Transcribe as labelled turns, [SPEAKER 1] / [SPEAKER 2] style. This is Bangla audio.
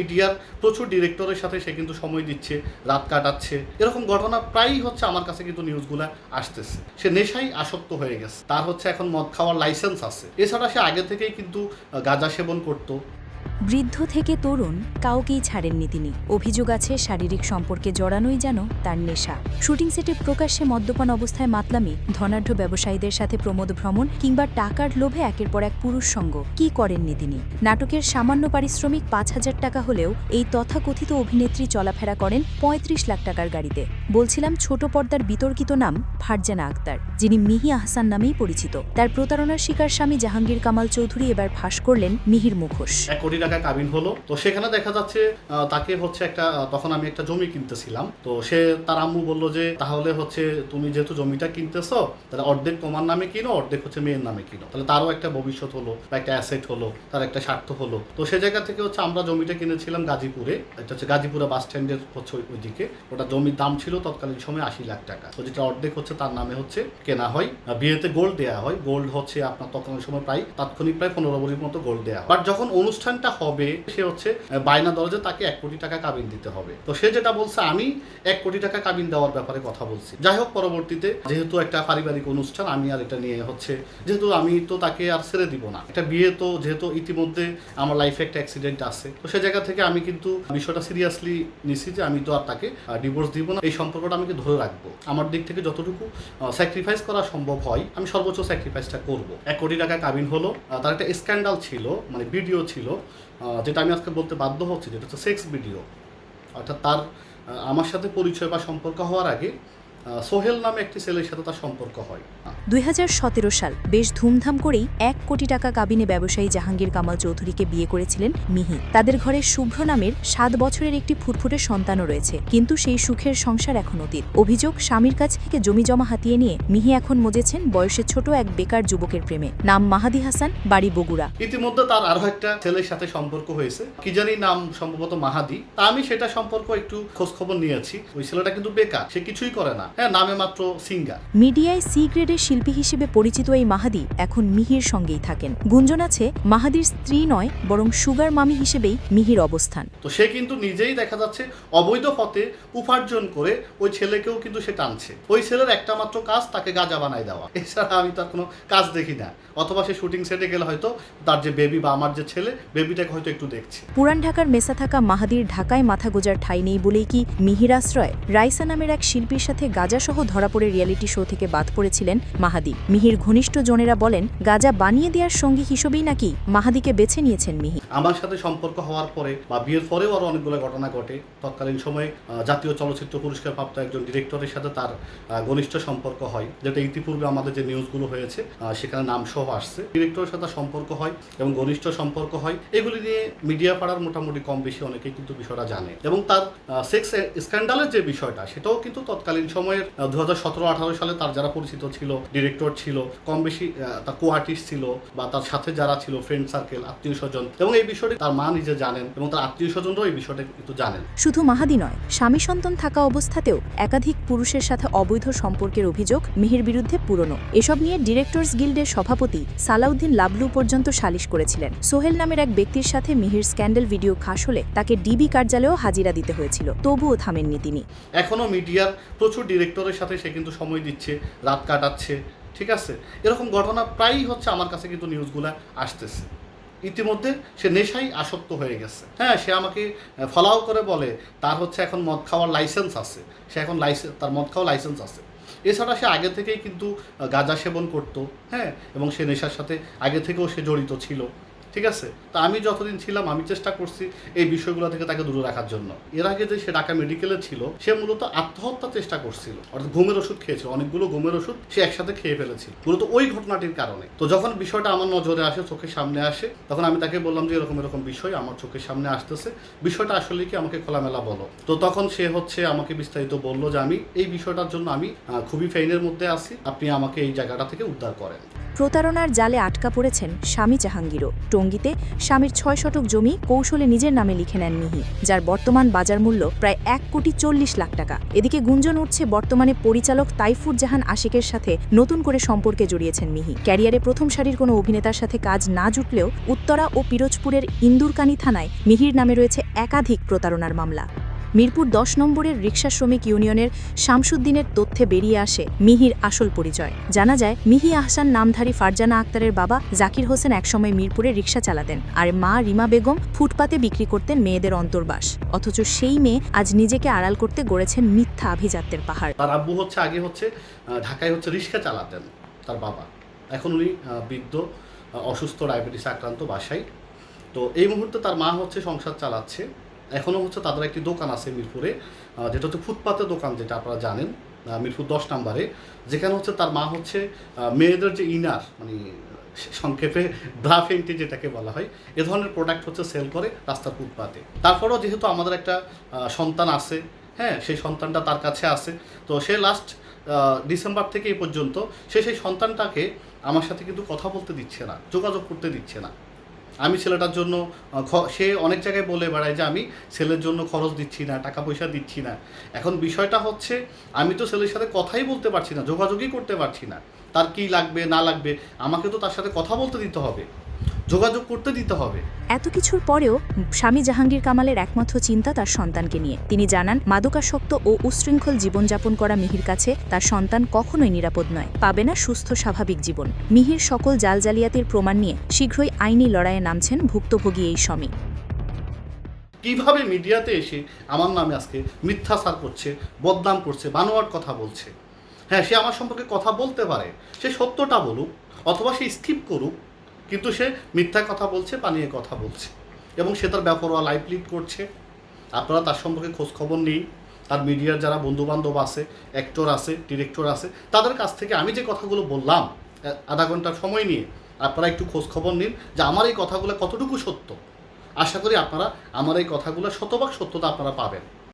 [SPEAKER 1] মিডিয়ার প্রচুর ডিরেক্টরের সাথে সে কিন্তু সময় দিচ্ছে, রাত কাটাচ্ছে। এরকম ঘটনা প্রায়ই হচ্ছে আমার কাছে কিন্তু নিউজগুলো আসতেছে। সে নেশাই আসক্ত হয়ে গেছে। তার হচ্ছে এখন মদ খাওয়ার লাইসেন্স আছে। এছাড়া সে আগে থেকেই কিন্তু গাঁজা সেবন করতো।
[SPEAKER 2] বৃদ্ধ থেকে তরুণ কাউকেই ছাড়েননি তিনি। অভিযোগ আছে, শারীরিক সম্পর্কে জড়ানোই যেন তার নেশা। শুটিং সেটে প্রকাশ্যে মদ্যপান অবস্থায় মাতলামি, ধনাঢ্য ব্যবসায়ীদের সাথে প্রমোদ ভ্রমণ কিংবা টাকার লোভে একের পর এক পুরুষ সঙ্গ। কি করেননি তিনি? নাটকের সামান্য পারিশ্রমিক পাঁচ হাজার টাকা হলেও এই তথাকথিত অভিনেত্রী চলাফেরা করেন পঁয়ত্রিশ লাখ টাকার গাড়িতে। বলছিলাম, ছোট পর্দার বিতর্কিত নাম ফারজানা আক্তার, যিনি মিহি আহসান নামেই পরিচিত। তার প্রতারণার শিকার স্বামী জাহাঙ্গীর কামাল চৌধুরী এবার ফাঁস করলেন মিহির মুখোশ।
[SPEAKER 1] টাকা কাবিন হলো। তো সেখানে দেখা যাচ্ছে তাকে হচ্ছে একটা তখন আমি একটা জমি কিনতেছিলাম। তো সে, তার আম্মু বলল যে, তাহলে হচ্ছে তুমি যেহেতু জমিটা কিনতেছো, তাহলে অর্ধেক তোমার নামে কিনো, অর্ধেক হচ্ছে মেয়ের নামে কিনো। তাহলে তারও একটা ভবিষ্যৎ হলো, বা একটা অ্যাসেট হলো, তার একটা স্বার্থ হলো। তো সে জায়গা থেকে হচ্ছে আমরা জমিটা কিনেছিলাম গাজীপুরে। এটা হচ্ছে গাজীপুরে বাস স্ট্যান্ডের হচ্ছে ওই- ওইদিকে। ওটা জমির দাম ছিল তৎকালীন সময় আশি লাখ টাকা। তো যেটা অর্ধেক হচ্ছে তার নামে হচ্ছে কেনা হয়। বিয়েতে গোল্ড দেওয়া হয়। গোল্ড হচ্ছে আপনার তৎকালীন সময় প্রায় তাৎক্ষণিক প্রায় পনেরো বড়ির মতো গোল্ড দেওয়া বাট যখন অনুষ্ঠানটা হবে, সে হচ্ছে বায়না দরজে তাকে এক কোটি টাকা কাবিন দিতে হবে। তো সে যেটা বলছে, আমি এক কোটি টাকা কাবিন দেওয়ার ব্যাপারে কথা বলছি। যাই হোক, পরবর্তীতে যেহেতু একটা পারিবারিক অনুষ্ঠান, আমি আর এটা নিয়ে হচ্ছে, যেহেতু আমি তো তাকে আর ছেড়ে দিব না। একটা বিয়ে তো, যেহেতু ইতিমধ্যে আমার লাইফে একটা অ্যাক্সিডেন্ট আছে, তো সে জায়গা থেকে আমি কিন্তু বিষয়টা সিরিয়াসলি নিছি যে আমি তো আর তাকে ডিভোর্স দিব না। এই সম্পর্কটা আমি ধরে রাখব। আমার দিক থেকে যতটুকু স্যাক্রিফাইস করা সম্ভব হয়, আমি সর্বোচ্চ স্যাক্রিফাইসটা করব। এক কোটি টাকা কাবিন হলো তার একটা স্ক্যান্ডাল ছিল মানে ভিডিও ছিল যেটা আমি আজকে বলতে বাধ্য হচ্ছি, যেটা হচ্ছে সেক্স ভিডিও অর্থাৎ তার আমার সাথে পরিচয় বা সম্পর্ক হওয়ার আগে সোহেল নামে একটি ছেলের সাথে তার সম্পর্ক হয়।
[SPEAKER 2] দুই হাজার সতেরো সাল বেশ ধুমধাম করেই এক কোটি টাকা কাবিনে ব্যবসায়ী জাহাঙ্গীর কামাল চৌধুরীকে বিয়ে করেছিলেন মিহি। তাদের ঘরে শুভ্র নামের সাত বছরের একটি ফুটফুটে সন্তানও রয়েছে কিন্তু সেই সুখের সংসার এখন অতীত। অভিযোগ স্বামীর কাছ থেকে জমি জমা হাতিয়ে নিয়ে মিহি এখন মজেছেন বয়সে ছোট এক বেকার যুবকের প্রেমে। নাম মাহাদি হাসান বাড়ি বগুড়া।
[SPEAKER 1] ইতিমধ্যে তার আরও একটা ছেলের সাথে সম্পর্ক হয়েছে। কি জানি নাম সম্ভবত মাহাদি। তা আমি সেটা সম্পর্ক একটু খোঁজ খবর নিয়েছি। ওই ছেলেটা কিন্তু বেকার সে কিছুই করে না। হ্যাঁ নামে মাত্র সিঙ্গার
[SPEAKER 2] মিডিয়ায় সি গ্রেডের শিল্পী হিসেবে পরিচিত এই মাহাদি এখন মিহির সঙ্গেই থাকেন। গুঞ্জন আছে মাহাদির স্ত্রী নয় বরং সুগার মামি হিসেবেই মিহির অবস্থান।
[SPEAKER 1] তো সে কিন্তু নিজেই দেখা যাচ্ছে অবৈধ পথে উপার্জন করে ওই ছেলেকেও কিন্তু সে টানছে। ওই ছেলের একটা মাত্র কাজ তাকে গাজা বানায় দেওয়া। এছাড়া আমি তার কোনো কাজ দেখি না। অথবা সে শুটিং সেটে গেলে হয়তো তার যে বেবি বা আমার যে ছেলে বেবিটাকে হয়তো একটু দেখছে।
[SPEAKER 2] পুরান ঢাকার মেসা থাকা মাহাদির ঢাকায় মাথা গোজার ঠাঁই নেই বলেই কি মিহির আশ্রয়? রাইসা নামের এক শিল্পীর সাথে গাজাসহ ধরা পড়ে রিয়েলিটি শো থেকে বাদ পড়েছিলেন মাহাদি। মিহির ঘনিষ্ঠ জনেরা বলেন, গাজা বানিয়ে দেওয়ার সঙ্গী হিসেবেই নাকি মাহাদিকে বেছে নিয়েছেন মিহি।
[SPEAKER 1] আমার সাথে সম্পর্ক হওয়ার পরে বা বিয়ের পরেও আরও অনেকগুলো ঘটনা ঘটে। তৎকালীন সময়ে জাতীয় চলচ্চিত্র পুরস্কার প্রাপ্ত একজন ডিরেক্টরের সাথে তার ঘনিষ্ঠ সম্পর্ক হয়, যেটা ইতিপূর্বে আমাদের যে নিউজগুলো হয়েছে সেখানে নাম সহ আসছে। ডিরেক্টরের সাথে সম্পর্ক হয় এবং ঘনিষ্ঠ সম্পর্ক হয়, এগুলি নিয়ে মিডিয়া পাড়ার মোটামুটি কম বেশি অনেকেই কিন্তু বিষয়টা জানে। এবং তার সেক্স স্ক্যান্ডালের যে বিষয়টা, সেটাও কিন্তু তৎকালীন সময়ের দু হাজার সতেরো আঠারো সালে তার যারা পরিচিত ছিল ডিরেক্টর ছিল কম বেশি তার কো আর্টিস্ট ছিল বা তার সাথে যারা ছিল ফ্রেন্ড সার্কেল আত্মীয় স্বজন। এবং এই বিষয়টি তার মা নিজে জানেন এবং তার আত্মীয় স্বজনরাও এই বিষয়টা কিন্তু জানেন।
[SPEAKER 2] শুধু মাহাদি নয় স্বামী সন্তান থাকা অবস্থাতেও একাধিক পুরুষের সাথে অবৈধ সম্পর্কের অভিযোগ মিহির বিরুদ্ধে পুরনো। এসব নিয়ে ডিরেক্টরস গিল্ডের সভাপতি সালাউদ্দিন লাবলু পর্যন্ত সালিশ করেছিলেন। সোহেল নামের এক ব্যক্তির সাথে মিহির স্ক্যান্ডেল ভিডিও খাস হলে তাকে ডিবি কার্যালয়েও হাজিরা দিতে হয়েছিল। তবুও থামেননি তিনি।
[SPEAKER 1] এখনও মিডিয়ার প্রচুর ডিরেক্টরের সাথে সে কিন্তু সময় দিচ্ছে, রাত কাটাচ্ছে, ঠিক আছে? এরকম ঘটনা প্রায়ই হচ্ছে আমার কাছে কিন্তু নিউজগুলো আসতেছে। ইতিমধ্যে সে নেশাই আসক্ত হয়ে গেছে। হ্যাঁ সে আমাকে ফলাও করে বলে, তার হচ্ছে এখন মদ খাওয়ার লাইসেন্স আছে। সে এখন লাইসেন্স তার মদ খাওয়ার লাইসেন্স আছে। এছাড়া সে আগে থেকেই কিন্তু গাঁজা সেবন করতো হ্যাঁ? এবং সে নেশার সাথে আগে থেকেও সে জড়িত ছিল। ঠিক আছে? তা আমি যতদিন ছিলাম, আমি চেষ্টা করছি এই বিষয়গুলো থেকে তাকে দূরে রাখার জন্য। এর আগে যে সে ঢাকা মেডিকেলে ছিল, সে মূলত আত্মহত্যার চেষ্টা করছিল। অর্থাৎ ঘুমের ওষুধ খেয়েছিল অনেকগুলো ঘুমের ওষুধ সে একসাথে খেয়ে ফেলেছিল। মূলত ওই ঘটনাটির কারণে। তো যখন বিষয়টা আমার নজরে আসে, চোখের সামনে আসে, তখন আমি তাকে বললাম যে, এরকম এরকম বিষয় আমার চোখের সামনে আসতেছে। বিষয়টা আসলে কি আমাকে খোলামেলা বলো? তো তখন সে হচ্ছে আমাকে বিস্তারিত বলল যে, আমি এই বিষয়টার জন্য আমি খুবই ফেইনের মধ্যে আছি। আপনি আমাকে এই জায়গাটা থেকে উদ্ধার করেন।
[SPEAKER 2] প্রতারণার জালে আটকা পড়েছেন স্বামী জাহাঙ্গীরও। টঙ্গীতে স্বামীর ছয় শতক জমি কৌশলে নিজের নামে লিখে নেন মিহি, যার বর্তমান বাজার মূল্য প্রায় এক কোটি চল্লিশ লাখ টাকা। এদিকে গুঞ্জন উঠছে বর্তমানে পরিচালক তাইফুর জাহান আশিকের সাথে নতুন করে সম্পর্কে জড়িয়েছেন মিহি। ক্যারিয়ারে প্রথম সারির কোনো অভিনেতার সাথে কাজ না জুটলেও উত্তরা ও পিরোজপুরের ইন্দুরকানি থানায় মিহির নামে রয়েছে একাধিক প্রতারণার মামলা। মিরপুর দশ নম্বরের রিক্সা শ্রমিক ইউনিয়নের শামসুদ্দিনের তথ্যে বেরিয়ে আসে মিহির আসল পরিচয়। জানা যায়, মিহি আহসান নামধারী ফারজানা আক্তারের বাবা জাকির হোসেন একসময় মিরপুরে রিক্সা চালাতেন আর মা রিমা বেগম ফুটপাতে বিক্রি করতেন মেয়েদের অন্তর্বাস। অথচ সেই মেয়ে আজ নিজেকে আড়াল করতে গড়েছেন মিথ্যা আভিজাত্যের পাহাড়।
[SPEAKER 1] তার আব্বু হচ্ছে, আগে হচ্ছে ঢাকায় হচ্ছে রিক্সা চালাতেন তার বাবা। এখন উনি বৃদ্ধ অসুস্থ, ডায়াবেটিস আক্রান্ত বাসায়। তো এই মুহূর্তে তার মা হচ্ছে সংসার চালাচ্ছে। এখনও হচ্ছে তাদের একটি দোকান আছে মিরপুরে যেটা হচ্ছে ফুটপাতের দোকান যেটা আপনারা জানেন মিরপুর দশ নাম্বারে, যেখানে হচ্ছে তার মা হচ্ছে মেয়েদের যে ইনার মানে সংক্ষেপে ব্রা ফেন্টি যেটাকে বলা হয়, এ ধরনের প্রোডাক্ট হচ্ছে সেল করে রাস্তার ফুটপাতে। তারপরেও যেহেতু আমাদের একটা সন্তান আছে হ্যাঁ সেই সন্তানটা তার কাছে আছে, তো সে লাস্ট ডিসেম্বর থেকে এই পর্যন্ত সে সেই সন্তানটাকে আমার সাথে কিন্তু কথা বলতে দিচ্ছে না, যোগাযোগ করতে দিচ্ছে না। আমি ছেলেটার জন্য সে অনেক জায়গায় বলে বেড়ায় যে আমি ছেলের জন্য খরচ দিচ্ছি না, টাকা পয়সা দিচ্ছি না। এখন বিষয়টা হচ্ছে, আমি তো ছেলের সাথে কথাই বলতে পারছি না, যোগাযোগই করতে পারছি না। তার কি লাগবে, না লাগবে, আমাকে তো তার সাথে কথা বলতে দিতে হবে। যোগাযোগ করতে দিতে হবে।
[SPEAKER 2] এত কিছুর পরেও স্বামী জাহাঙ্গীর কামালের একমাত্র চিন্তা তার সন্তানকে নিয়ে। তিনি জানান মাদকাসক্ত ও উশৃঙ্খল জীবনযাপন করা মিহির কাছে তার সন্তান কখনোই নিরাপদ নয় পাবে না সুস্থ স্বাভাবিক জীবন। মিহির সকল জাল জালিয়াতির প্রমাণ নিয়ে শীঘ্রই আইনি লড়াইয়ে নামছেন ভুক্তভোগী এই স্বামী।
[SPEAKER 1] কীভাবে মিডিয়াতে এসে আমার নামে আজকে মিথ্যাচার করছে বদনাম করছে বানোয়ার কথা বলছে? হ্যাঁ সে আমার সম্পর্কে কথা বলতে পারে। সে সত্যটা বলুক অথবা সে স্কিপ করুক কিন্তু সে মিথ্যা কথা বলছে, পানিয়ে কথা বলছে। এবং সে তার ব্যাপারওয়া লাইফ লিড করছে। আপনারা তার সম্পর্কে খোঁজ খবর তার মিডিয়ার যারা বন্ধুবান্ধব আছে অ্যাক্টর আছে ডিরেক্টর আছে, তাদের কাছ থেকে আমি যে কথাগুলো বললাম আধা ঘণ্টার সময় নিয়ে, আপনারা একটু খোঁজ খবর নিন যে আমার এই কথাগুলো কতটুকু সত্য। আশা করি আপনারা আমার এই কথাগুলো শতভাগ সত্যতা আপনারা পাবেন।